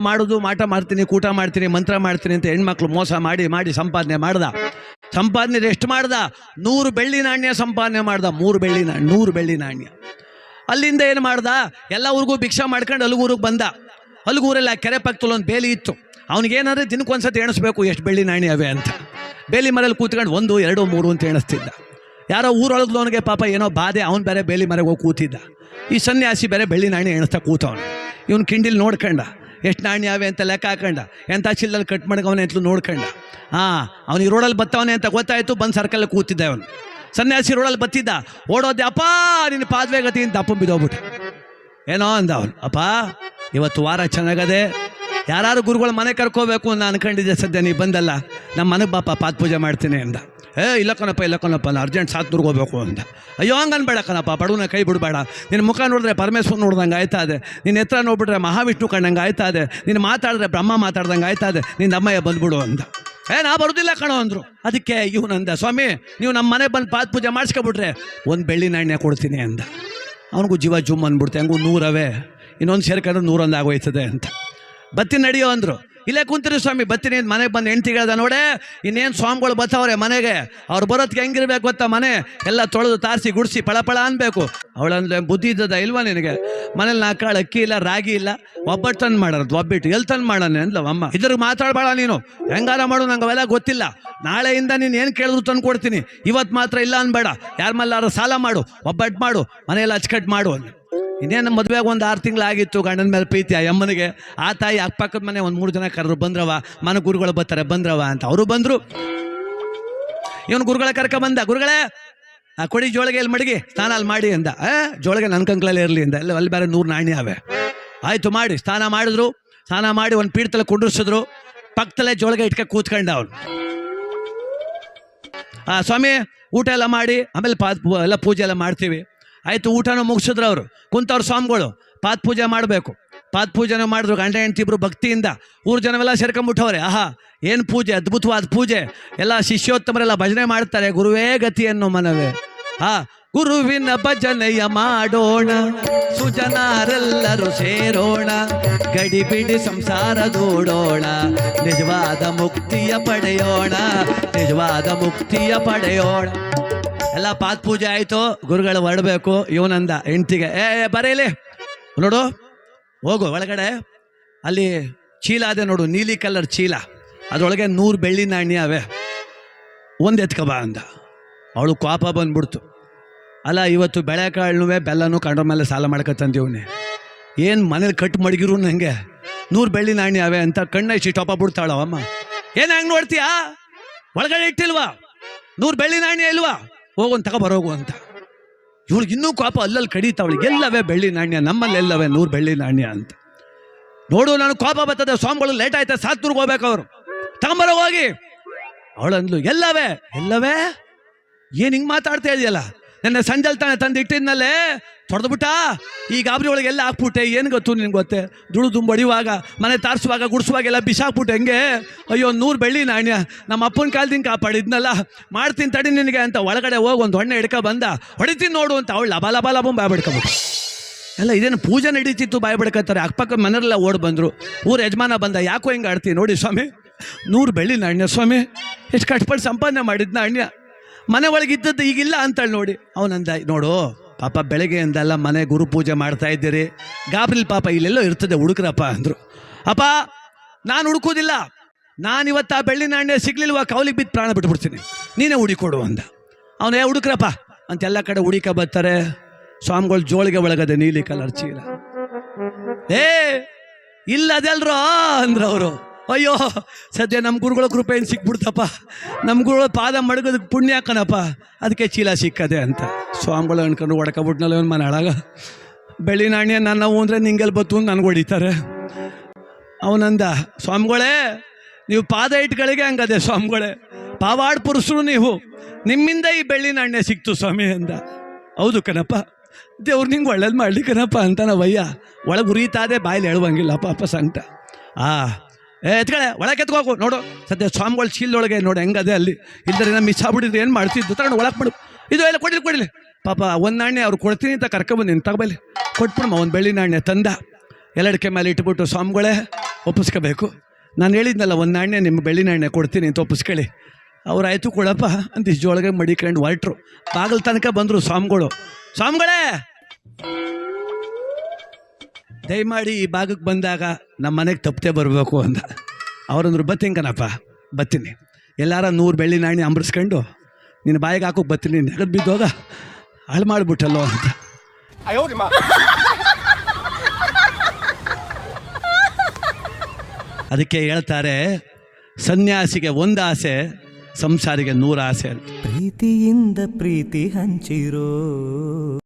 ಮಾಡೋದು, ಮಾಟ ಮಾಡ್ತೀನಿ, ಕೂಟ ಮಾಡ್ತೀನಿ, ಮಂತ್ರ ಮಾಡ್ತೀನಿ ಅಂತ ಹೆಣ್ಮಕ್ಳು ಮೋಸ ಮಾಡಿ ಮಾಡಿ ಸಂಪಾದನೆ ಮಾಡ್ದ. ಸಂಪಾದನೆ ಎಷ್ಟು ಮಾಡ್ದ? ನೂರು ಬೆಳ್ಳಿ ನಾಣ್ಯ ಸಂಪಾದನೆ ಮಾಡ್ದ. ಮೂರು ಬೆಳ್ಳಿ ನಾಣ್ಯ, ನೂರು ಬೆಳ್ಳಿ ನಾಣ್ಯ. ಅಲ್ಲಿಂದ ಏನು ಮಾಡ್ದ? ಎಲ್ಲ ಊರಿಗೂ ಭಿಕ್ಷಾ ಮಾಡ್ಕೊಂಡು ಅಲ್ಗೂರಿಗೆ ಬಂದ. ಅಲ್ಗೂರಲ್ಲಿ ಆ ಕೆರೆ ಪಕ್ಕದಲ್ಲಿ ಒಂದು ಬೇಲಿ ಇತ್ತು. ಅವನಿಗೇನಾದ್ರೆ ದಿನಕ್ಕೊಂದ್ಸತಿ ಎಣಿಸ್ಬೇಕು, ಎಷ್ಟು ಬೆಳ್ಳಿ ನಾಣ್ಯ ಅವೆ ಅಂತ. ಬೇಲಿ ಮರಲ್ಲಿ ಕೂತ್ಕೊಂಡು ಒಂದು, ಎರಡು, ಮೂರು ಅಂತ ಎಣಿಸ್ತಿದ್ದ. ಯಾರೋ ಊರೊಳಗ್ಲವನಿಗೆ ಪಾಪ ಏನೋ ಬಾಧೆ, ಅವ್ನು ಬೇರೆ ಬೇಲಿ ಮರೆಗೆ ಹೋಗಿ ಕೂತಿದ್ದ. ಈ ಸನ್ಯಾಸಿ ಬೇರೆ ಬೆಳ್ಳಿ ನಾಣ್ಯ ಎಣಿಸ್ತಾ ಕೂತವನು. ಇವನು ಕಿಂಡಿಲ್ ನೋಡ್ಕಂಡ. ಎಷ್ಟು ನಾಣ್ಯ ಅವೆ ಅಂತ ಲೆಕ್ಕ ಹಾಕಂಡ. ಎಂಥ ಚಿಲ್ಲಲ್ಲಿ ಕಟ್ ಮಾಡ್ಕವನೆ ಅಂತಲೂ ನೋಡ್ಕಂಡ. ಹಾಂ ಅವನಿಗೆ ರೋಡಲ್ಲಿ ಬತ್ತವನೆ ಅಂತ ಗೊತ್ತಾಯಿತು, ಬಂದು ಸರ್ಕಲ್ ಕೂತಿದ್ದ ಅವನು. ಸನ್ಯಾಸಿ ರೋಡಲ್ಲಿ ಬತ್ತಿದ್ದ. ಓಡೋದೆ ಅಪ್ಪ, ನಿನ್ನ ಪಾದ್ವೆ ಗತಿ ಅಂತ ಅಪ್ಪ ಬಿದ್ದೋಗ್ಬಿಟ್ಟೆ. ಏನೋ ಅಂದ ಅವನು. ಅಪ್ಪ, ಇವತ್ತು ವಾರ ಚೆನ್ನಾಗದೆ ಯಾರು ಗುರುಗಳ ಮನೆ ಕರ್ಕೋಬೇಕು ಅಂತ ಅನ್ಕೊಂಡಿದ್ದೆ, ಸದ್ಯ ನೀ ಬಂದಲ್ಲ. ನಮ್ಮ ಮನೆಗೆ ಬಾಪ ಪಾದ ಪೂಜೆ ಮಾಡ್ತೀನಿ ಅಂದ. ಏ, ಇಲ್ಲ ಕಣಪ್ಪ ಇಲ್ಲ ಕಣಪ್ಪ ನಾನು ಅರ್ಜೆಂಟ್ ಸಾತ್ ಹೋಗ್ಬೇಕು ಅಂತ ಅಯ್ಯೋ ಹಂಗೆ ಅನ್ಬೇಡ ಕಣಪ್ಪ, ಬಡವನ ಕೈ ಬಿಡಬೇಡ. ನಿನ್ನ ಮುಖ ನೋಡಿದ್ರೆ ಪರಮೇಶ್ವರ್ ನೋಡ್ದಂಗೆ ಆಯ್ತಾ ಇದೆ ನಿನ್ನ ಎತ್ತರ ನೋಡ್ಬಿಟ್ರೆ ಮಹಾವಿಷ್ಣು ಕಂಡಂಗೆ ಆಯ್ತಾ ಇದೆ ನೀನು ಮಾತಾಡಿದ್ರೆ ಬ್ರಹ್ಮ ಮಾತಾಡ್ದಂಗೆ ಆಯ್ತಾ ಇದೆ ನಿನ್ನ ಅಮ್ಮಯ್ಯ ಬಂದ್ಬಿಡು ಅಂತ ಏ, ನಾ ಬರೋದಿಲ್ಲ ಕಣೋ ಅಂದರು. ಅದಕ್ಕೆ ಇವನಂದ ಸ್ವಾಮಿ, ನೀವು ನಮ್ಮ ಮನೆ ಬಂದು ಪಾದ ಪೂಜೆ ಮಾಡಿಸ್ಕೊಬಿಟ್ರೆ ಒಂದು ಬೆಳ್ಳಿ ನಾಣ್ಯ ಕೊಡ್ತೀನಿ ಅಂದ. ಅವನಿಗೂ ಜೀವ ಜುಮ್ ಅಂದ್ಬಿಡ್ತೆ, ಹಂಗೂ ನೂರವೇ. ಇನ್ನೊಂದು ಸೇರ್ಕೊಂಡ್ರೆ ನೂರೊಂದು ಆಗೋಯ್ತದೆ ಅಂತ. ಬತ್ತಿ ನಡೆಯೋ ಅಂದರು. ಇಲ್ಲೇ ಕುಂತಿರಿ ಸ್ವಾಮಿ ಬತ್ತೀನಿ ಮನೆಗೆ ಬಂದು ಹೆಂಡ್ತಿಗಳದ ನೋಡೆ, ಇನ್ನೇನು ಸ್ವಾಮಿಗಳು ಬತ್ತವ್ರೆ ಮನೆಗೆ? ಅವ್ರು ಬರೋದಕ್ಕೆ ಹೆಂಗಿರ್ಬೇಕು ಗೊತ್ತಾ ಮನೆ? ಎಲ್ಲ ತೊಳೆದು ತಾರಿಸಿ ಗುಡಿಸಿ ಪಳಪಳ ಅನ್ಬೇಕು. ಅವಳಂದ್ರೆ ಬುದ್ಧಿ ಇದ್ದದ ಇಲ್ವಾ ನಿನಗೆ? ಮನೇಲಿ ನಾಲ್ಕು ಕಾಳು ಅಕ್ಕಿ ಇಲ್ಲ, ರಾಗಿ ಇಲ್ಲ ಒಬ್ಬಟ್ಟು ತಂದು ಮಾಡೋದು ಒಬ್ಬಿಟ್ಟು. ಎಲ್ಲಿ ತಂದು ಮಾಡೋಣ ಅಂದ್ಲ ಅಮ್ಮ? ಇದ್ರಿಗೆ ಮಾತಾಡಬೇಡ ನೀನು. ಹೆಂಗಾರ ಮಾಡು, ನಂಗೆ ಅವೆಲ್ಲ ಗೊತ್ತಿಲ್ಲ. ನಾಳೆಯಿಂದ ನೀನು ಏನು ಕೇಳಿದ್ರು ತಂದು ಕೊಡ್ತೀನಿ. ಇವತ್ತು ಮಾತ್ರ ಇಲ್ಲ ಅನ್ಬೇಡ. ಯಾರ ಮಲ್ಲಾರ ಸಾಲ ಮಾಡು ಒಬ್ಬಟ್ಟು ಮಾಡು, ಮನೆಯಲ್ಲಿ ಅಚ್ಚಕಟ್ಟು ಮಾಡು ಇನ್ನೇನು ಮದುವೆಗೆ ಒಂದು ಆರು ತಿಂಗಳಾಗಿತ್ತು, ಗಂಡನ ಮೇಲೆ ಪ್ರೀತಿ ಅಮ್ಮನಿಗೆ, ಆ ತಾಯಿ ಅಕ್ಕಪಕ್ಕದ ಮನೆ ಒಂದು ಮೂರು ಜನ ಕರೆದ್ರು ಬಂದ್ರವ, ಮನ ಗುರುಗಳು ಬರ್ತಾರೆ, ಬಂದ್ರವ ಅಂತ. ಅವರು ಬಂದರು. ಇವನು ಗುರುಗಳ ಕರ್ಕ ಬಂದ, ಗುರುಗಳೇ, ಆ ಕೊಡಿ ಜೋಳಿಗೆ ಇಲ್ಲಿ ಮಡಗಿ, ಸ್ನಾನ ಅಲ್ಲಿ ಮಾಡಿ ಅಂದ. ಜೋಳಿಗೆ ನನ್ನ ಕಂಕ್ಳಲ್ಲಿ ಇರಲಿ ಅಂದ. ಎಲ್ಲ ಅಲ್ಲಿ ಬೇರೆ ನೂರು ನಾಣ್ಯ ಅವೆ. ಆಯಿತು ಮಾಡಿ, ಸ್ನಾನ ಮಾಡಿದ್ರು. ಸ್ನಾನ ಮಾಡಿ ಒಂದು ಪೀಠದಲ್ಲಿ ಕುಂಡ್ರಿಸಿದ್ರು. ಪಕ್ಕದಲ್ಲೇ ಜೋಳಿಗೆ ಇಟ್ಕೆ ಕೂತ್ಕೊಂಡ ಅವನು. ಆ, ಸ್ವಾಮಿ, ಊಟ ಎಲ್ಲ ಮಾಡಿ, ಆಮೇಲೆ ಪಾ, ಎಲ್ಲ ಪೂಜೆ ಎಲ್ಲ ಮಾಡ್ತೀವಿ. ಆಯಿತು, ಊಟನೂ ಮುಗಿಸಿದ್ರು ಅವರು. ಕುಂತವ್ರ ಸ್ವಾಮಿಗಳು ಪಾತ್ ಪೂಜೆ ಮಾಡಬೇಕು. ಪಾತ್ ಪೂಜೆನೂ ಮಾಡಿದ್ರು, ಗಂಡ, ಹೆಂಡತಿ ಇಬ್ರು ಭಕ್ತಿಯಿಂದ. ಊರು ಜನವೆಲ್ಲ ಸೇರ್ಕೊಂಬಿಟ್ಟವ್ರೆ. ಆಹಾ, ಏನು ಪೂಜೆ, ಅದ್ಭುತವಾದ ಪೂಜೆ. ಎಲ್ಲ ಶಿಷ್ಯೋತ್ತಮರೆಲ್ಲ ಭಜನೆ ಮಾಡ್ತಾರೆ, ಗುರುವೇ ಗತಿ ಅನ್ನೋ ಮನವೇ. ಆ, ಗುರುವಿನ ಭಜನೆಯ ಮಾಡೋಣ, ಸುಜನಾರೆಲ್ಲರೂ ಸೇರೋಣ ಗಡಿಬಿಡಿ ಸಂಸಾರ ದೂಡೋಣ, ನಿಜವಾದ ಮುಕ್ತಿಯ ಪಡೆಯೋಣ, ನಿಜವಾದ ಮುಕ್ತಿಯ ಪಡೆಯೋಣ. ಎಲ್ಲ ಪಾತ್ ಪೂಜೆ ಆಯಿತು, ಗುರುಗಳು ಹೊರಡಬೇಕು ಇವನಂದ ಹೆಂಡ್ತಿಗೆ. ಏ ಬರೀಲಿ ನೋಡು, ಹೋಗು ಒಳಗಡೆ. ಅಲ್ಲಿ ಚೀಲ ಅದೇ ನೋಡು, ನೀಲಿ ಕಲರ್ ಚೀಲ. ಅದರೊಳಗೆ ನೂರು ಬೆಳ್ಳಿ ನಾಣ್ಯ ಅವೆ. ಒಂದು ಎತ್ಕಬಾ ಅಂದ. ಅವಳು ಕೋಪ ಬಂದ್ಬಿಡ್ತು. ಅಲ್ಲ, ಇವತ್ತು ಬೆಳೆಕಾಳು ಬೆಲ್ಲನೂ ಕಂಡ್ರ ಮೇಲೆ ಸಾಲ ಮಾಡ್ಕೊತಂದೀವ್ನಿ ಏನು ಮನೇಲಿ ಕಟ್ ಮಡಗಿರು ನನಗೆ ನೂರು ಬೆಳ್ಳಿ ನಾಣ್ಯ ಅವೆ ಅಂತ ಕಣ್ಣ ಟೊಪ ಬಿಡ್ತಾಳ ಅಮ್ಮ. ಏನು ಹಂಗೆ ನೋಡ್ತೀಯಾ? ಒಳಗಡೆ ಇಟ್ಟಿಲ್ವಾ? ನೂರು ಬೆಳ್ಳಿ ನಾಣ್ಯ ಇಲ್ವಾ? ಹೋಗೊಂದು ತಗೋ ಬರೋಗು ಅಂತ ಇವಳಿಗೆ ಇನ್ನೂ ಕೋಪ ಅಲ್ಲಲ್ಲಿ ಕಡಿತಾವಳಿಗೆ ಎಲ್ಲವೇ ಬೆಳ್ಳಿ ನಾಣ್ಯ ನಮ್ಮಲ್ಲೆಲ್ಲವೇ ನೂರು ಬೆಳ್ಳಿ ನಾಣ್ಯ ಅಂತ. ನೋಡು, ನಾನು ಕೋಪ ಬರ್ತದೆ, ಸ್ವಾಮಿಗಳು ಲೇಟ್ ಆಯ್ತಾ ಸಾತ್ನೂರ್ಗೆ ಹೋಗ್ಬೇಕು ಅವರು. ತಗೊಂಬರೋ ಹೋಗಿ. ಅವಳಂದ್ಲು, ಎಲ್ಲವೇ ಎಲ್ಲವೇ? ಏನು ಹಿಂಗೆ ಮಾತಾಡ್ತಾ ಇದೆಯಲ್ಲ? ನನ್ನ ಸಂಜಲ್ ತಾನೆ ತಂದು ಇಟ್ಟಿದ್ನಲ್ಲೇ ತೊಡೆದ್ಬಿಟ್ಟ? ಈ ಗಾಬರಿ ಒಳಗೆ ಎಲ್ಲ ಹಾಕ್ಬಿಟ್ಟೆ. ಏನು ಗೊತ್ತು ನಿನ್ಗೆ ಗೊತ್ತೆ? ದುಳು ತುಂಬ ಹೊಡಿಯುವಾಗ ಮನೆ ತಾರಿಸುವಾಗ, ಗುಡಿಸುವಾಗೆಲ್ಲ ಬಿಸಾಕ್ಬಿಟ್ಟೆ ಹೆಂಗೆ? ಅಯ್ಯೋ, ನೂರು ಬೆಳ್ಳಿ ನಾಣ್ಯ. ನಮ್ಮ ಅಪ್ಪನ ಕಾಲದಿಂದ ಕಾಪಾಡಿದ್ನಲ್ಲ. ಮಾಡ್ತೀನಿ ತಡಿ ನಿನಗೆ ಅಂತ ಒಳಗಡೆ ಹೋಗಿ ಒಂದು ಹೊಣ್ಣೆ ಹಿಡ್ಕೊ ಬಂದ. ಹೊಡಿತೀನಿ ನೋಡು ಅಂತ ಅವಳು ಲಬ ಲಬ ಲಬ ಬಾಯ್ಬಿಡ್ಕೊಬಿಟ್ಟು ಎಲ್ಲ ಇದೇನು ಪೂಜೆ ನಡೀತಿತ್ತು ಬಾಯ್ಬಿಡ್ಕತ್ತಾರೆ ಅಕ್ಕಪಕ್ಕ ಮನೆಯಲ್ಲ ಓಡಿ ಬಂದರು. ಊರು ಯಜಮಾನ ಬಂದ, ಯಾಕೋ ಹಿಂಗೆ ಆಡ್ತೀನಿ ನೋಡಿ ಸ್ವಾಮಿ. ನೂರು ಬೆಳ್ಳಿ ನಾಣ್ಯ ಸ್ವಾಮಿ. ಎಷ್ಟು ಕಷ್ಟಪಟ್ಟು ಸಂಪಾದನೆ ಮಾಡಿದ್ನ ನಾಣ್ಯ. ಮನೆ ಒಳಗೆ ಇದ್ದದ್ದು ಈಗಿಲ್ಲ ಅಂತೇಳಿ ನೋಡಿ. ಅವನಂದ ನೋಡು, ಪಾಪ ಅಂದಲ್ಲ ಮನೆ ಗುರು ಪೂಜೆ ಮಾಡ್ತಾ ಇದ್ದೀರಿ. ಗಾಬ್ರಿಲ್ ಪಾಪ ಇಲ್ಲೆಲ್ಲೋ ಇರ್ತದೆ, ಹುಡುಕ್ರಪ್ಪ ಅಂದರು. ಅಪ್ಪ, ನಾನು ಹುಡುಕೋದಿಲ್ಲ ನಾನು ಇವತ್ತು ಆ ಬೆಳ್ಳಿ ನಾಣ್ಯ ಸಿಗ್ಲಿಲ್ವಾ, ಕೌಲಿಗೆ ಬಿದ್ದು ಪ್ರಾಣ ಬಿಟ್ಬಿಡ್ತೀನಿ. ನೀನೇ ಹುಡಿಕೊಡು ಅಂದ. ಅವನೇ ಹುಡುಕ್ರಪ್ಪ. ಅಂತ ಎಲ್ಲ ಕಡೆ ಹುಡುಕ ಬರ್ತಾರೆ. ಸ್ವಾಮಿಗಳು ಜೋಳಿಗೆ ಒಳಗದೆ ನೀಲಿ ಕಲರ್ ಚೀಲ. ಏ ಇಲ್ಲ ಅದೆಲ್ರೋ ಅಂದ್ರು ಅವರು. ಅಯ್ಯೋ, ಸದ್ಯ ನಮ್ಮ ಗುರುಗಳ ಕೃಪೆ ಏನು ಸಿಕ್ಬಿಡ್ತಪ್ಪ? ನಮ್ಮ ಗುರುಗಳ ಪಾದ ಮಡಗೋದಕ್ಕೆ ಪುಣ್ಯ ಹಾಕನಪ್ಪ ಅದಕ್ಕೆ ಚೀಲ ಸಿಕ್ಕದೆ ಅಂತ. ಸ್ವಾಮಿಗಳು ಅನ್ಕೊಂಡು ಬಿಟ್ನಲ್ಲ ಒಂದು ಮನೆ ಒಳಗ ಬೆಳ್ಳಿ ನಾಣ್ಯ ನನ್ನವು ಅಂದರೆ ನಿಂಗೆಲ್ಲಿ ಬತ್ತು ನನಗೆ ಹೊಡಿತಾರೆ. ಅವನಂದ, ಸ್ವಾಮಿಗಳೇ, ನೀವು ಪಾದ ಇಟ್ಗಳಿಗೆ ಹಂಗದೆ ಸ್ವಾಮಿಗಳೇ. ಪಾವಾಡ್ ಪುರುಷರು ನೀವು. ನಿಮ್ಮಿಂದ ಈ ಬೆಳ್ಳಿ ನಾಣ್ಯ ಸಿಕ್ತು ಸ್ವಾಮಿ ಅಂದ. ಹೌದು ಕಣಪ್ಪ. ದೇವ್ರು ನಿಂಗೆ ಒಳ್ಳೇದು ಮಾಡಲಿ ಕಣಪ್ಪ ಅಂತ ನಾವಯ್ಯ ಒಳಗೆ ಉರಿತಾದೆ ಬಾಯಲ್ಲಿ ಹೇಳುವಂಗಿಲ್ಲ ಪಾಪ ಸಂಕಟ. ಆ ಎತ್ಕಳೆ ಒಳಗೆ ಎತ್ಕೋಕು ನೋಡು. ಸದ್ಯ ಸ್ವಾಮಿಗಳು ಚೀಲದೊಳಗೆ ನೋಡು ಹೆಂಗದೆ ಅಲ್ಲಿ. ಇಲ್ದರೆ ನಮ್ಮ ಮಿಸ್ ಆಗ್ಬಿಟ್ಟಿದ್ರೆ ಏನು ಮಾಡ್ತಿದ್ದು? ತಗೊಂಡು ಒಳಗೆ ಮಾಡು ಇದು ಎಲ್ಲ ಕೊಡಿಲಿ ಕೊಡಿಲಿ. ಪಾಪ, ಒಂದು ನಾಣ್ಯ ಅವ್ರು ಕೊಡ್ತೀನಿ ಅಂತ ಕರ್ಕೊಂಬಂದಿನಿ ತಗೊಬಲ್ಲಿ ಕೊಟ್ಬಿಡಮ್ಮ, ಒಂದು ಬೆಳ್ಳಿ ನಾಣ್ಯ ತಂದ. ಎಲ್ಲಡಿಕೆ ಮೇಲೆ ಇಟ್ಬಿಟ್ಟು ಸ್ವಾಮಿಗಳೇ ಒಪ್ಪಿಸ್ಕೋಬೇಕು. ನಾನು ಹೇಳಿದ್ನಲ್ಲ, ಒಂದು ನಾಣ್ಯ ನಿಮ್ಮ ಬೆಳ್ಳಿ ನಾಣ್ಯ ಕೊಡ್ತೀನಿ ಅಂತ ಒಪ್ಪಿಸ್ಕೊಳ್ಳಿ. ಅವ್ರು ಆಯಿತು ಕೊಡಪ್ಪ ಅಂತ ಇಷ್ಟೊಳಗೆ ಮಡಿಕೊಂಡು ಹೊರಟ್ರು. ಬಾಗಲ್ ತನಕ ಬಂದರು ಸ್ವಾಮಿಗಳು. ಸ್ವಾಮಿಗಳೇ! ದಯಮಾಡಿ ಈ ಭಾಗಕ್ಕೆ ಬಂದಾಗ ನಮ್ಮ ಮನೆಗೆ ತಪ್ಪದೆ ಬರಬೇಕು ಅಂತ. ಅವರಂದ್ರು ಬತ್ತೀನಿ ಕಣಪ್ಪ ಬತ್ತೀನಿ ಎಲ್ಲಾರ ನೂರು ಬೆಳ್ಳಿ ನಾಣಿ ಅಂಬರಿಸ್ಕೊಂಡು ನಿನ್ನ ಬಾಯಿಗೆ ಹಾಕೋಕೆ ಬತ್ತೀನಿ ನೆಗದು ಬಿದ್ದೋಗ ಹಾಳು ಮಾಡಿಬಿಟ್ಟಲ್ಲೋ ಅಂತ. ಅದಕ್ಕೆ ಹೇಳ್ತಾರೆ ಸನ್ಯಾಸಿಗೆ ಒಂದು ಆಸೆ ಸಂಸಾರಿಗೆ ನೂರು ಆಸೆ ಅಂತ. ಪ್ರೀತಿಯಿಂದ ಪ್ರೀತಿ ಹಂಚಿರೋ